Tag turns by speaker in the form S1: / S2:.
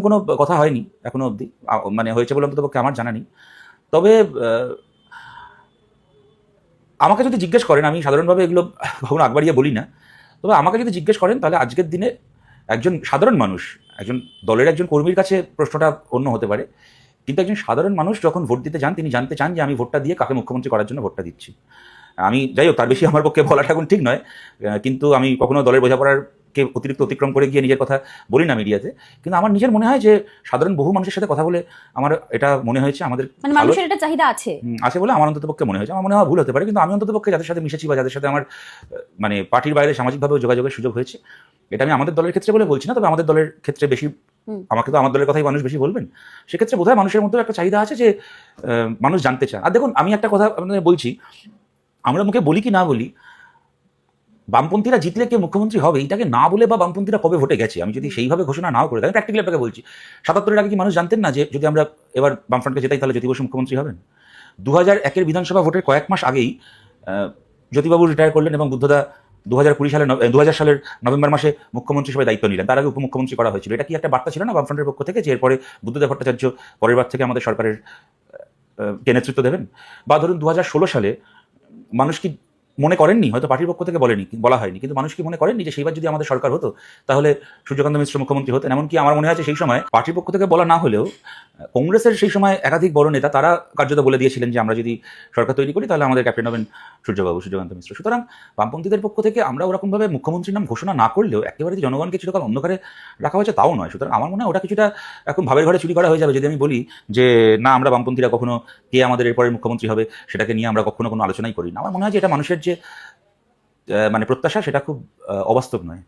S1: কোনো কথা হয়নি এখনও অবধি। মানে হয়েছে বলে অন্তত পক্ষে আমার জানা নেই। তবে আমাকে যদি জিজ্ঞেস করেন, আমি সাধারণভাবে এগুলো কখনো আগবাড়িয়ে বলি না, তবে আমাকে যদি জিজ্ঞেস করেন, তাহলে আজকের দিনে একজন সাধারণ মানুষ, একজন দলের একজন কর্মীর কাছে প্রশ্নটা অন্য হতে পারে। কিন্তু একজন সাধারণ মানুষ যখন ভোট দিতে যান, তিনি জানতে চান যে আমি ভোটটা দিয়ে কাকে মুখ্যমন্ত্রী করার জন্য ভোটটা দিচ্ছি। আমি যাই হোক, তার বেশি আমার পক্ষে বলাটা এখন ঠিক নয়। কিন্তু আমি কখনো দলের বোঝাপড়ারকে অতিরিক্ত অতিক্রম করে গিয়ে নিজের কথা বলি না মিডিয়াতে কিন্তু আমার নিজের মনে হয় যে সাধারণ বহু মানুষের সাথে কথা বলে আমার এটা মনে হয়েছে আমাদের
S2: মানে মানুষের এটা চাহিদা আছে।
S1: আছে বলে আমার অন্তত পক্ষে মনে হয়েছে। আমার মনে হয় ভুল হতে পারে কিন্তু আমি অন্তত পক্ষে যাদের সাথে মিশেছি বা যাদের সাথে আমার মানে পার্টির বাইরে সামাজিকভাবে যোগাযোগের সুযোগ হয়েছে এটা আমি আমাদের দলের ক্ষেত্রে বলে বলছি না তবে আমাদের দলের ক্ষেত্রে বেশি আমাকে তো আমার দলের কথাই মানুষ বেশি বলবেন। সেক্ষেত্রে বোধহয় মানুষের মধ্যে একটা চাহিদা আছে যে মানুষ জানতে চান আর দেখুন আমি একটা কথা আপনাদের বলছি আমরা মুখে বলি কি না বলি বামপন্থীরা জিতলে কে মুখ্যমন্ত্রী হবে? এইটাকে না বলে বা বামপন্থীরা কবে ভোটে গেছে? আমি যদি সেইভাবে ঘোষণা নাও করে আমি প্র্যাকটিক্যালি আপনাকে বলছি। সাতাত্তরের আগে কি মানুষ জানতেন না যে যদি আমরা এবার বামফ্রন্টকে জেতাই তাহলে জ্যোতি বসু মুখ্যমন্ত্রী হবেন? দু হাজার একের বিধানসভা ভোটের কয়েক মাস আগেই জ্যোতিবাবু রিটায়ার করলেন এবং বুদ্ধদা দু হাজার কুড়ি সালে দু হাজার সালের নভেম্বর মাসে মুখ্যমন্ত্রী হিসেবে দায়িত্ব নিলেন। তার আগে উপমুখ্যমন্ত্রী করা হয়েছিল। এটা কি একটা বার্তা ছিল না বামফ্রন্টের পক্ষ থেকে যে এরপরে বুদ্ধদেব ভট্টাচার্য পরের বার থেকে আমাদের সরকারের কে নেতৃত্ব দেবেন? বা ধরুন দু হাজার ষোলো সালে মানুষ কি মনে করেননি, হয়তো পার্টির পক্ষ থেকে বলেনি, বলা হয়নি। কিন্তু মানুষ কি মনে করেননি যে সেইবার যদি আমাদের সরকার হতো, তাহলে সূর্যকান্ত মিশ্র মুখ্যমন্ত্রী হতেন। এমনকি আমার মনে যে, সেই সময় পার্টির পক্ষ থেকে বলা না হলেও, কংগ্রেসের সেই সময় একাধিক বড় নেতা, তারা কার্যত বলে দিয়েছিলেন যে, আমরা যদি সরকার তৈরি করি, তাহলে আমাদের ক্যাপ্টেন হবেন সূর্যবাবু, সূর্যকান্ত মিশ্র। সুতরাং বামপন্থীদের পক্ষ থেকে আমরা ওরকমভাবে মুখ্যমন্ত্রীর নাম ঘোষণা না করলেও, একেবারে যে জনগণকে চিরকাল অন্ধকারে রাখা হয়েছে তাও নয়। সুতরাং আমার মনে হয় ওটা কিছুটা এখন ভাবের ঘরে চুরি করা হয়ে যাবে। যদি আমি বলি যে, না, আমরা বামপন্থীরা কখনো কে আমাদের এরপরের মুখ্যমন্ত্রী হবে, সেটাকে নিয়ে আমরা কখনো কোনো আলোচনাই করি না। আমার মনে হয় যে, এটা মানুষের যে মানে প্রত্যাশা সেটা খুব অবাস্তব নয়।